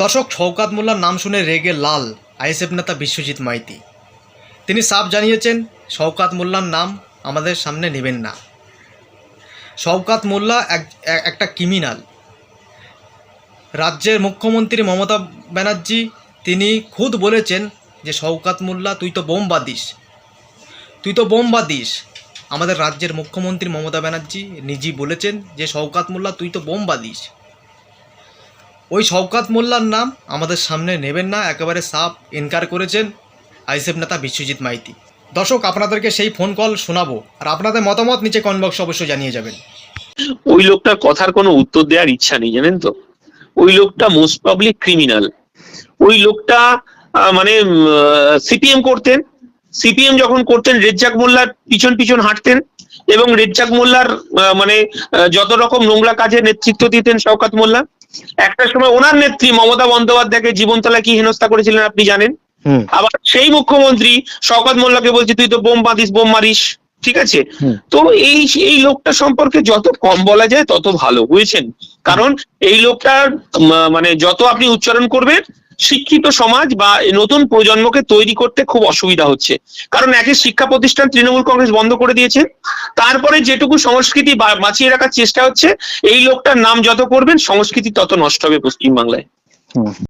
দর্শক শওকাত মোল্লার নাম শুনে রেগে লাল আইএসএফ নেতা বিশ্বজিৎ মাইতি। তিনি সাফ জানিয়েছেন, শওকাত মোল্লার নাম আমাদের সামনে নেবেন না। শওকাত মোল্লা এক, এক- একটা ক্রিমিনাল রাজ্যের মুখ্যমন্ত্রী মমতা ব্যানার্জি, তিনি খুদ বলেছেন যে, শওকাত মোল্লা, তুই তো বোম বাদিস তুই তো বোম বাদিস আমাদের রাজ্যের মুখ্যমন্ত্রী মমতা ব্যানার্জি নিজেই বলেছেন যে, শওকাত মোল্লা, তুই তো বোম বাদিস ওই শওকাত মোল্লার নাম আমাদের সামনে নেবেন না, একেবারে সাফ ইনকার করেছেন আইসেফ নেতা বিশ্বজিৎ মাইতি। দর্শক, আপনাদেরকে সেই ফোন কল শোনাবো আর আপনাদের মতামত নিচে কমেন্ট বক্সে অবশ্যই জানিয়ে যাবেন। ওই লোকটার কথার কোনো উত্তর দেওয়ার ইচ্ছা নেই, জানেন তো? ওই লোকটা মোস্ট পাবলিক ক্রিমিনাল ওই লোকটা মানে সিপিএম করতেন। সিপিএম যখন করতেন, রেজ্জাক মোল্লার পিছন পিছন হাঁটতেন এবং রেজ্জাক মোল্লার মানে যত রকম নোংরা কাজে নেতৃত্ব দিতেন শওকাত মোল্লা একটা সময় ওনার নেত্রী মমতা বন্দ্যোপাধ্যায়কে জীবনতলা কি হেনস্থা করেছিলেন আপনি জানেন? আবার সেই মুখ্যমন্ত্রী শকত মোল্লাকে বলছে তুই তো বোম বাঁধিস বোম মারিস। ঠিক আছে? তো এই এই লোকটা সম্পর্কে যত কম বলা যায় তত ভালো বুঝেছেন? কারণ এই লোকটার মানে যত আপনি উচ্চারণ করবেন শিক্ষিত সমাজ বা নতুন প্রজন্মকে তৈরি করতে খুব অসুবিধা হচ্ছে। কারণ একে শিক্ষা প্রতিষ্ঠান তৃণমূল কংগ্রেস বন্ধ করে দিয়েছে। তারপরে যেটুকু সংস্কৃতি বাঁচিয়ে রাখার চেষ্টা হচ্ছে, এই লোকটার নাম যত করবেন সংস্কৃতি তত নষ্ট হবে পশ্চিমবাংলায়।